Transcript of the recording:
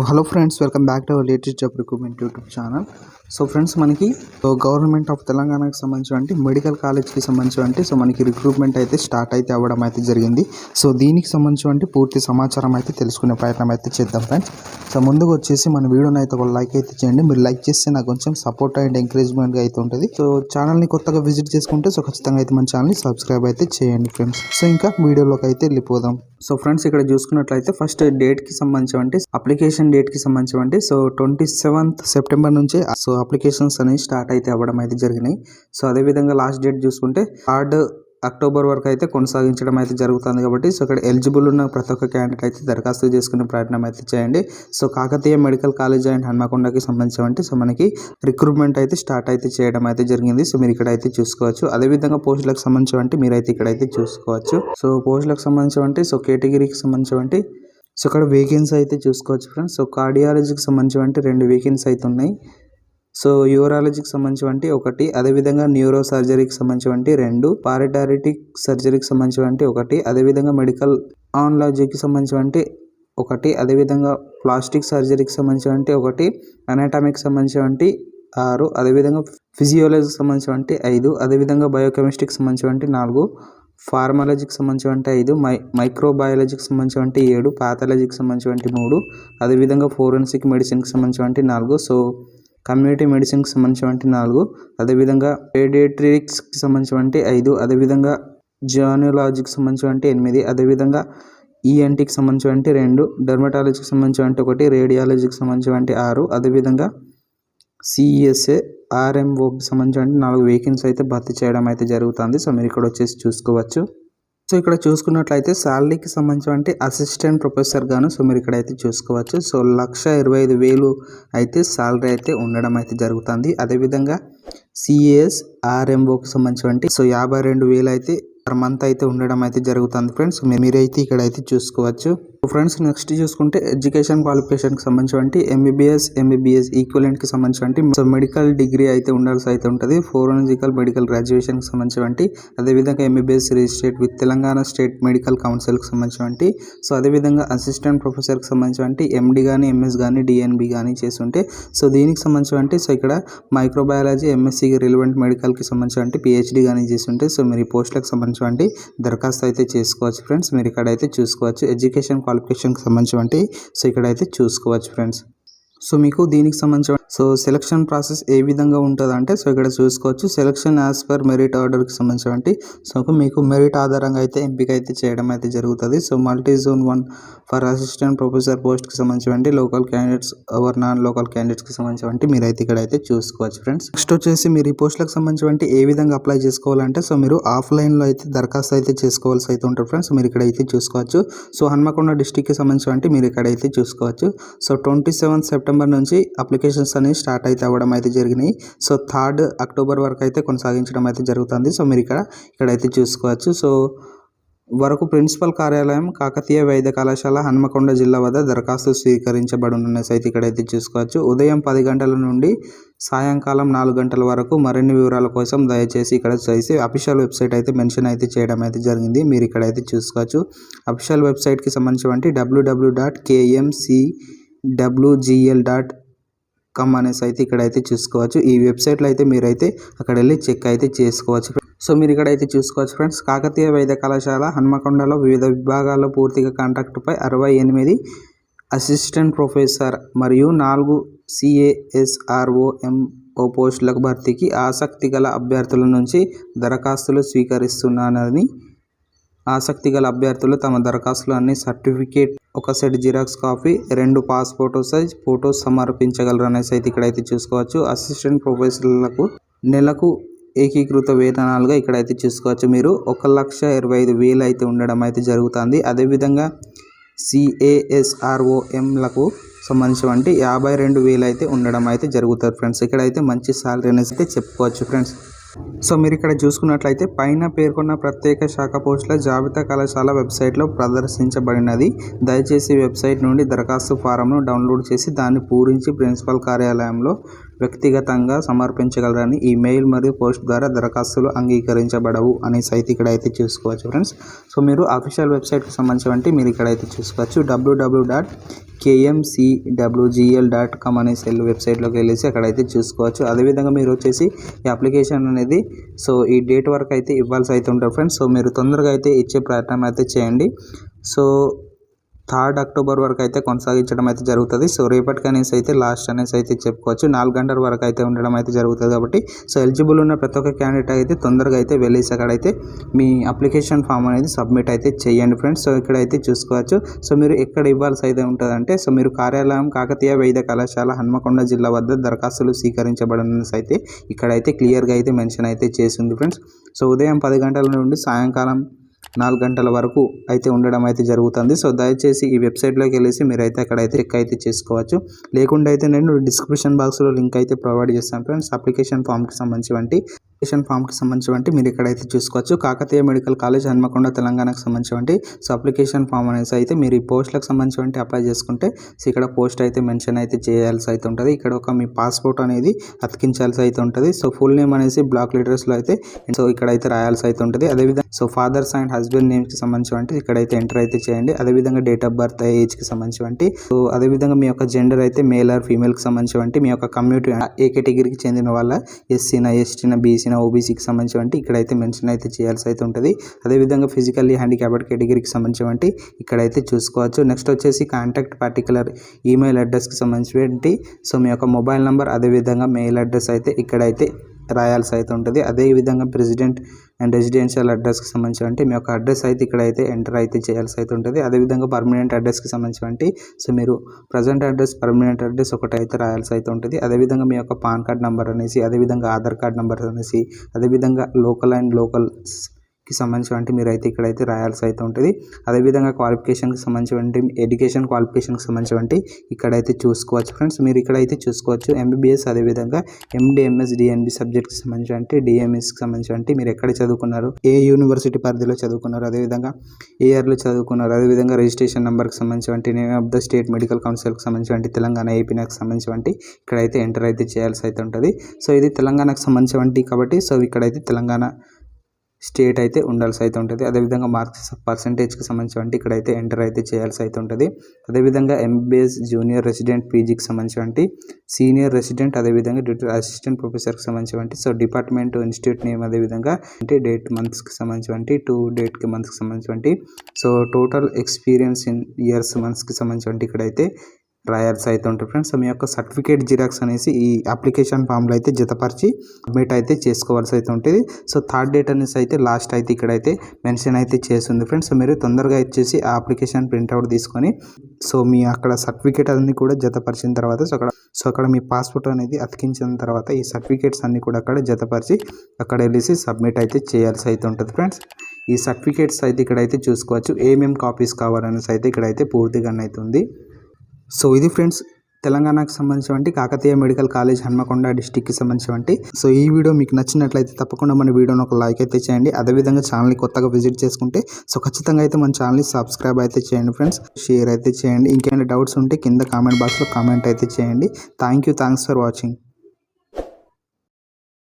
Hello friends, welcome back to our latest job recruitment YouTube channel. So friends మనకి government of తెలంగాణకు సంబంధించి medical కాలేజ్కి సంబంధించి so మనకి రిక్రూట్మెంట్ అయితే స్టార్ట్ అయితే అవ్వడం అయితే జరిగింది సో దీనికి సంబంధించి పూర్తి సమాచారం అయితే తెలుసుకునే ప్రయత్నం అయితే చేద్దాం ఫ్రెండ్స్ సో ముందుకు వచ్చేసి మన వీడియోని అయితే ఒక లైక్ అయితే చేయండి మీరు లైక్ చేస్తే నాకు కొంచెం సపోర్ట్ అండ్ ఎంకరేజ్మెంట్గా అయితే ఉంటుంది సో ఛానల్ని కొత్తగా విజిట్ చేసుకుంటే సో ఖచ్చితంగా అయితే మన ఛానల్ని సబ్స్క్రైబ్ అయితే చేయండి ఫ్రెండ్స్ సో ఇంకా వీడియోలోకి అయితే వెళ్ళిపోదాం సో ఫ్రెండ్స్ ఇక్కడ చూసుకున్నట్లయితే ఫస్ట్ డేట్కి సంబంధించి అంటే అప్లికేషన్ డేట్కి సంబంధించి అంటే సో ట్వంటీ సెవెంత్ సెప్టెంబర్ నుంచి సో అప్లికేషన్స్ అనేవి స్టార్ట్ అయితే అవ్వడం అయితే జరిగినాయి సో అదేవిధంగా లాస్ట్ డేట్ చూసుకుంటే థర్డ్ అక్టోబర్ వరకు అయితే కొనసాగించడం అయితే జరుగుతుంది కాబట్టి సో ఇక్కడ ఎలిజిబుల్ ఉన్న ప్రతి ఒక్క క్యాండిడేట్ అయితే దరఖాస్తు చేసుకునే ప్రయత్నం అయితే చేయండి so Kakatiya medical college and హన్మకొండకి సంబంధించి సో మనకి రిక్రూట్మెంట్ అయితే స్టార్ట్ అయితే చేయడం అయితే జరిగింది సో మీరు ఇక్కడ అయితే చూసుకోవచ్చు అదేవిధంగా పోస్టులకు సంబంధించి మీరైతే ఇక్కడ అయితే చూసుకోవచ్చు సో పోస్టులకు సంబంధించి సో కేటగిరీకి సంబంధించి సో ఇక్కడ వేకెన్సీ అయితే చూసుకోవచ్చు ఫ్రెండ్స్ సో కార్డియాలజీకి సంబంధించి రెండు వేకెన్సీ అయితే ఉన్నాయి సో యూరాలజీకి సంబంధించినటువంటి ఒకటి అదేవిధంగా న్యూరో సర్జరీకి సంబంధించినటువంటి రెండు పారిటారిటిక్ సర్జరీకి సంబంధించినటువంటి ఒకటి అదేవిధంగా మెడికల్ ఆన్లాజీకి సంబంధించినటువంటి ఒకటి అదేవిధంగా ప్లాస్టిక్ సర్జరీకి సంబంధించినటువంటి ఒకటి అనాటమీకి సంబంధించినటువంటి ఆరు అదేవిధంగా ఫిజియాలజీకి సంబంధించినటువంటి ఐదు అదేవిధంగా బయోకెమిస్ట్రీకి సంబంధించినటువంటి నాలుగు ఫార్మాలజీకి సంబంధించినటువంటి ఐదు మై మైక్రోబయాలజీకి సంబంధించినటువంటి ఏడు పాథాలజీకి సంబంధించినటువంటి మూడు అదేవిధంగా ఫోరెన్సిక్ మెడిసిన్కి సంబంధించినటువంటి నాలుగు సో కమ్యూనిటీ మెడిసిన్కి సంబంధించినటువంటి నాలుగు అదేవిధంగా పేడియాట్రిక్స్కి సంబంధించినటువంటి ఐదు అదేవిధంగా జియానలాజీకి సంబంధించినటువంటి ఎనిమిది అదేవిధంగా ఈఎన్టీకి సంబంధించినటువంటి రెండు డర్మటాలజీకి సంబంధించినటువంటి ఒకటి రేడియాలజీకి సంబంధించినటువంటి ఆరు అదేవిధంగా సిఈఎస్ఏ ఆర్ఎంఓకి సంబంధించిన నాలుగు వేకెన్సీ అయితే భర్తీ చేయడం అయితే జరుగుతుంది సో మీరు ఇక్కడ వచ్చేసి చూసుకోవచ్చు సో ఇక్కడ చూసుకున్నట్లయితే శాలరీకి సంబంధించి అసిస్టెంట్ ప్రొఫెసర్ గాను సో మీరు ఇక్కడైతే చూసుకోవచ్చు సో లక్ష ఇరవై ఐదు వేలు అయితే శాలరీ అయితే ఉండడం అయితే జరుగుతుంది అదేవిధంగా సిఎస్ ఆర్ఎంఓకి సంబంధించి సో యాభై రెండు వేలు అయితే పర్ మంత్ అయితే ఉండడం అయితే జరుగుతుంది ఫ్రెండ్స్ మీరైతే ఇక్కడైతే చూసుకోవచ్చు ఫ్రెండ్స్ నెక్స్ట్ చూసుకుంటే ఎడ్యుకేషన్ క్వాలిఫికేషన్ కి సంబంధించి ఎంబీబీఎస్ ఎంబీబీఎస్ కి సంబంధించి సో మెడికల్ డిగ్రీ అయితే ఉండాల్సి అయితే ఉంటుంది ఫోరెన్సికల్ మెడికల్ గ్రాడ్యుయేషన్ కి సంబంధించి అదేవిధంగా MBBS registered with Telangana state medical council కి సంబంధించి సో అదేవిధంగా అసిస్టెంట్ ప్రొఫెసర్ కి సంబంధించి ఎండి కానీ ఎంఎస్ కానీ డిఎన్బి కానీ ఉంటే సో దీనికి సంబంధించి సో ఇక్కడ మైక్రోబయాలజీ ఎంఎస్సికి రిలవెంట్ మెడికల్ కి సంబంధించి పిహెచ్డి కానీ చేసి ఉంటే సో మీరు ఈ పోస్టులకు సంబంధించి దరఖాస్తు అయితే చేసుకోవచ్చు ఫ్రెండ్స్ మీరు ఇక్కడ అయితే చూసుకోవచ్చు ఎడ్యుకేషన్ క్వాలిఫికేషన్ క్వాలిఫికేషన్కి సంబంధించి సో ఇక్కడైతే చూసుకోవచ్చు ఫ్రెండ్స్ సో మీకు దీనికి సంబంధించిన సో సెలక్షన్ ప్రాసెస్ ఏ విధంగా ఉంటుంది అంటే సో ఇక్కడ చూసుకోవచ్చు సెలక్షన్ యాజ్ పర్ మెరిట్ ఆర్డర్కి సంబంధించినటువంటి సో మీకు మెరిట్ ఆధారంగా అయితే ఎంపిక అయితే చేయడం అయితే జరుగుతుంది so multi zone one for assistant professor పోస్ట్కి సంబంధించినటువంటి local candidates or non local క్యాండిడేట్స్కి సంబంధించినటువంటి అయితే ఇక్కడ అయితే చూసుకోవచ్చు ఫ్రెండ్స్ నెక్స్ట్ వచ్చేసి మీరు ఈ పోస్టులకు సంబంధించినటువంటి ఏ విధంగా అప్లై చేసుకోవాలంటే సో మీరు ఆఫ్లైన్లో అయితే దరఖాస్తు అయితే చేసుకోవాల్సి అయితే ఉంటారు ఫ్రెండ్స్ మీరు ఇక్కడ అయితే చూసుకోవచ్చు సో హన్మకొండ డిస్టిక్కి సంబంధించినటువంటి మీరు ఇక్కడ అయితే చూసుకోవచ్చు సో ట్వంటీ సెవెన్ సెప్టెంబర్ నుంచి అప్లికేషన్స్ అనేవి స్టార్ట్ అయితే అవ్వడం అయితే జరిగినాయి సో థర్డ్ అక్టోబర్ వరకు అయితే కొనసాగించడం అయితే జరుగుతుంది సో మీరు ఇక్కడ ఇక్కడైతే చూసుకోవచ్చు సో వరకు ప్రిన్సిపల్ కార్యాలయం కాకతీయ వైద్య కళాశాల హన్మకొండ జిల్లా వద్ద దరఖాస్తు స్వీకరించబడునున్న సైతే ఇక్కడైతే చూసుకోవచ్చు ఉదయం పది గంటల నుండి సాయంకాలం నాలుగు గంటల వరకు మరిన్ని వివరాల కోసం దయచేసి ఇక్కడ చేసి అఫీషియల్ వెబ్సైట్ అయితే మెన్షన్ అయితే చేయడం అయితే జరిగింది మీరు ఇక్కడైతే చూసుకోవచ్చు అఫీషియల్ వెబ్సైట్కి సంబంధించినటువంటి WWW dot KMC WGL dot com అనేసి అయితే ఇక్కడైతే చూసుకోవచ్చు ఈ వెబ్సైట్లో అయితే మీరైతే అక్కడ వెళ్ళి చెక్ అయితే చేసుకోవచ్చు సో మీరు ఇక్కడ అయితే చూసుకోవచ్చు ఫ్రెండ్స్ కాకతీయ వైద్య కళాశాల హన్మకొండలో వివిధ విభాగాల్లో పూర్తిగా కాంట్రాక్టుపై అరవై ఎనిమిది అసిస్టెంట్ ప్రొఫెసర్ మరియు నాలుగు సిఏఎస్ఆర్ఓఎంఓ పోస్టులకు భర్తీకి ఆసక్తి గల అభ్యర్థుల నుంచి దరఖాస్తులు స్వీకరిస్తున్నానని ఆసక్తి గల అభ్యర్థులు తమ దరఖాస్తులు అన్ని సర్టిఫికేట్ ఒక సెట్ జిరాక్స్ కాపీ రెండు పాస్ ఫోటో సైజ్ ఫోటోస్ సమర్పించగలరు అనేసి అయితే ఇక్కడైతే చూసుకోవచ్చు అసిస్టెంట్ ప్రొఫెసర్లకు నెలకు ఏకీకృత వేతనాలుగా ఇక్కడైతే చూసుకోవచ్చు మీరు ఒక లక్ష ఇరవై ఐదు వేలు అయితే ఉండడం అయితే జరుగుతుంది అదేవిధంగా సిఏఎస్ఆర్ఓఎంలకు సంబంధించినటువంటి యాభై రెండు వేలు అయితే ఉండడం అయితే జరుగుతుంది ఫ్రెండ్స్ ఇక్కడైతే మంచి శాలరీ అనేసి అయితే చెప్పుకోవచ్చు ఫ్రెండ్స్ సో మీరు ఇక్కడ చూసుకున్నట్లయితే పైన పేర్కొన్న ప్రత్యేక శాఖ పోస్టుల జాబితా కళాశాల వెబ్సైట్లో ప్రదర్శించబడినది దయచేసి వెబ్సైట్ నుండి దరఖాస్తు ఫారంను డౌన్లోడ్ చేసి దాన్ని పూరించి ప్రిన్సిపల్ కార్యాలయంలో వ్యక్తిగతంగా సమర్పించగలరని ఈ మెయిల్ మరియు పోస్ట్ ద్వారా దరఖాస్తులు అంగీకరించబడవు అనేసి అయితే ఇక్కడ అయితే చూసుకోవచ్చు ఫ్రెండ్స్ సో మీరు అఫీషియల్ వెబ్సైట్కి సంబంధించి మీరు ఇక్కడ అయితే చూసుకోవచ్చు WW dot KMCWGL dot com cell వెబ్సైట్లోకి వెళ్ళేసి అక్కడైతే చూసుకోవచ్చు అదేవిధంగా మీరు వచ్చేసి ఈ అప్లికేషన్ అనేది సో ఈ డేట్ వరకు అయితే ఇవ్వాల్సి అయితే ఉంటుంది ఫ్రెండ్స్ సో మీరు తొందరగా అయితే ఇచ్చే ప్రయత్నం అయితే చేయండి సో థర్డ్ అక్టోబర్ వరకు అయితే కొనసాగించడం అయితే జరుగుతుంది సో రేపటి కనీసం అయితే లాస్ట్ అనేసి అయితే చెప్పుకోవచ్చు నాలుగు గంటల వరకు అయితే ఉండడం అయితే జరుగుతుంది కాబట్టి సో ఎలిజిబుల్ ఉన్న ప్రతి ఒక్క క్యాండిడేట్ అయితే తొందరగా అయితే వెళ్ళేసి అక్కడైతే మీ అప్లికేషన్ ఫామ్ అనేది సబ్మిట్ అయితే చేయండి ఫ్రెండ్స్ సో ఇక్కడైతే చూసుకోవచ్చు సో మీరు ఎక్కడ ఇవ్వాల్సి అయితే ఉంటుందంటే సో మీరు కార్యాలయం కాకతీయ వైద్య కళాశాల హన్మకొండ జిల్లా వద్ద దరఖాస్తులు స్వీకరించబడిన అయితే ఇక్కడైతే క్లియర్గా అయితే మెన్షన్ అయితే చేసింది ఫ్రెండ్స్ సో ఉదయం పది గంటల నుండి సాయంకాలం నాలుగు గంటల వరకు అయితే ఉండడం అయితే జరుగుతుంది సో దయచేసి ఈ వెబ్సైట్లోకి వెళ్ళేసి మీరైతే అయితే చెక్ అయితే చేసుకోవచ్చు లేకుండా అయితే నేను డిస్క్రిప్షన్ బాక్స్లో లింక్ అయితే ప్రొవైడ్ చేస్తాను ఫ్రెండ్స్ అప్లికేషన్ ఫామ్కి సంబంధించి అప్లికేషన్ ఫామ్కి సంబంధించినటువంటి మీరు ఇక్కడైతే చూసుకోవచ్చు కాకతీయ మెడికల్ కాలేజ్ హన్మకొండ తెలంగాణకు సంబంధించినటువంటి సో అప్లికేషన్ ఫామ్ అనేసి అయితే మీరు ఈ పోస్ట్లకు సంబంధించినటువంటి అప్లై చేసుకుంటే సో ఇక్కడ పోస్ట్ అయితే మెన్షన్ అయితే చేయాల్సి అయితే ఉంటుంది ఇక్కడ ఒక మీ పాస్పోర్ట్ అనేది అతికించాల్సి అయితే ఉంటుంది సో ఫుల్ నేమ్ అనేసి బ్లాక్ లెటర్స్లో అయితే సో ఇక్కడ అయితే రాయాల్సి అయితే ఉంటుంది అదేవిధంగా సో ఫాదర్స్ అండ్ హస్బెండ్ నేమ్స్కి సంబంధించినటువంటి ఇక్కడైతే ఎంటర్ అయితే చేయండి అదేవిధంగా డేట్ ఆఫ్ బర్త్ ఏజ్కి సంబంధించినటువంటి సో అదేవిధంగా మీ యొక్క జెండర్ అయితే మేల్ ఆర్ ఫీమేల్కి సంబంధించినటువంటి మీ యొక్క కమ్యూనిటీ ఏ కేటగిరీకి చెందిన వాళ్ళ ఎస్సీనా ఎస్టీనా బీసీ ఎస్సీనా ఓబీసీకి సంబంధించినటువంటి ఇక్కడైతే మెన్షన్ అయితే చేయాల్సి అయితే ఉంటుంది అదేవిధంగా ఫిజికల్లీ హ్యాండిక్యాప్డ్ కేటగిరీకి సంబంధించినవంటి ఇక్కడైతే చూసుకోవచ్చు నెక్స్ట్ వచ్చేసి కాంటాక్ట్ పర్టికులర్ ఈమెయిల్ అడ్రస్కి సంబంధించినటువంటి సో మీ యొక్క మొబైల్ నెంబర్ అదేవిధంగా మెయిల్ అడ్రస్ అయితే ఇక్కడైతే రాయాల్సి అయితే ఉంటుంది అదేవిధంగా ప్రెసిడెంట్ అండ్ రెసిడెన్షియల్ అడ్రస్కి సంబంధించి అంటే మీ యొక్క అడ్రస్ అయితే ఇక్కడ అయితే ఎంటర్ అయితే చేయాల్సి అయితే ఉంటుంది అదేవిధంగా పర్మనెంట్ అడ్రస్కి సంబంధించి సో మీరు ప్రజెంట్ అడ్రస్ పర్మనెంట్ అడ్రస్ ఒకటి అయితే రాయాల్సి అయితే ఉంటుంది అదేవిధంగా మీ యొక్క పాన్ కార్డ్ నెంబర్ అనేసి అదేవిధంగా ఆధార్ కార్డ్ నెంబర్ అనేసి అదేవిధంగా లోకల్ అండ్ లోకల్ కి సంబంధించినటువంటి అయితే ఇక్కడైతే రాయాల్సి అయితే ఉంటుంది అదేవిధంగా క్వాలిఫికేషన్కి సంబంధించినటువంటి ఎడ్యుకేషన్ క్వాలిఫికేషన్కి సంబంధించినటువంటి ఇక్కడైతే చూసుకోవచ్చు ఫ్రెండ్స్ మీరు ఇక్కడైతే చూసుకోవచ్చు ఎంబీబీఎస్ అదేవిధంగా ఎండిఎంఎస్ డిఎన్బి సబ్జెక్ట్కి సంబంధించినటువంటి డిఎంఎస్కి సంబంధించినటువంటి మీరు ఎక్కడ చదువుకున్నారు ఏ యూనివర్సిటీ పరిధిలో చదువుకున్నారు అదేవిధంగా ఏ ఇయర్లో చదువుకున్నారు అదేవిధంగా రిజిస్ట్రేషన్ నెంబర్కి సంబంధించినటువంటి name of the state medical కౌన్సిల్కి సంబంధించినటువంటి తెలంగాణ నాకు సంబంధించినటువంటి ఇక్కడైతే ఎంటర్ అయితే చేయాల్సి అయితే ఉంటుంది సో ఇది తెలంగాణకు సంబంధించినటువంటి కాబట్టి సో ఇక్కడైతే తెలంగాణ స్టేట్ అయితే ఉండాల్సి అయితే ఉంటుంది అదేవిధంగా మార్క్స్ పర్సంటేజ్కి సంబంధించి అంటే ఇక్కడైతే ఎంటర్ అయితే చేయాల్సి అయితే ఉంటుంది అదేవిధంగా ఎంబీఎస్ జూనియర్ రెసిడెంట్ పీజీకి సంబంధించి అంటే సీనియర్ రెసిడెంట్ అదేవిధంగా డ్యూటీ అసిస్టెంట్ ప్రొఫెసర్కి సంబంధించి అంటే సో డిపార్ట్మెంట్ ఇన్స్టిట్యూట్ నేమ్ అదేవిధంగా అంటే డేట్ మంత్స్కి సంబంధించి అంటే టూ డేట్కి మంత్స్కి సంబంధించి so total experience in years మంత్స్కి సంబంధించి అంటే ఇక్కడైతే ట్రయర్స్ అయితే ఉంటాయి ఫ్రెండ్స్ మీ యొక్క సర్టిఫికేట్ జిరాక్స్ అనేసి ఈ అప్లికేషన్ ఫామ్లో అయితే జతపరిచి సబ్మిట్ అయితే చేసుకోవాల్సి అయితే ఉంటుంది సో థర్డ్ డేట్ అనేసి అయితే లాస్ట్ అయితే ఇక్కడైతే మెన్షన్ అయితే చేస్తుంది ఫ్రెండ్స్ మీరు తొందరగా ఇచ్చేసి ఆ అప్లికేషన్ ప్రింట్అవుట్ తీసుకొని సో మీ అక్కడ సర్టిఫికేట్ అన్ని కూడా జతపరిచిన తర్వాత సో అక్కడ సో అక్కడ మీ పాస్పోర్ట్ అనేది అతికించిన తర్వాత ఈ సర్టిఫికేట్స్ అన్నీ కూడా అక్కడ జతపరిచి అక్కడ వెళ్ళేసి సబ్మిట్ అయితే చేయాల్సి అయితే ఉంటుంది ఫ్రెండ్స్ ఈ సర్టిఫికేట్స్ అయితే ఇక్కడైతే చూసుకోవచ్చు ఏమేమి కాపీస్ కావాలనేసి అయితే ఇక్కడైతే పూర్తిగా అయితే ఉంది సో ఇది ఫ్రెండ్స్ తెలంగాణకు సంబంధించినటువంటి కాకతీయ మెడికల్ కాలేజ్ హన్మకొండ డిస్టిక్కి సంబంధించినటువంటి సో ఈ వీడియో మీకు నచ్చినట్లయితే తప్పకుండా మన వీడియోని ఒక లైక్ అయితే చేయండి అదేవిధంగా ఛానల్ని కొత్తగా విజిట్ చేసుకుంటే సో ఖచ్చితంగా అయితే మన ఛానల్ని సబ్స్క్రైబ్ అయితే చేయండి ఫ్రెండ్స్ షేర్ అయితే చేయండి ఇంకేమైనా డౌట్స్ ఉంటే కింద కామెంట్ బాక్స్లో కామెంట్ అయితే చేయండి thank you thanks for watching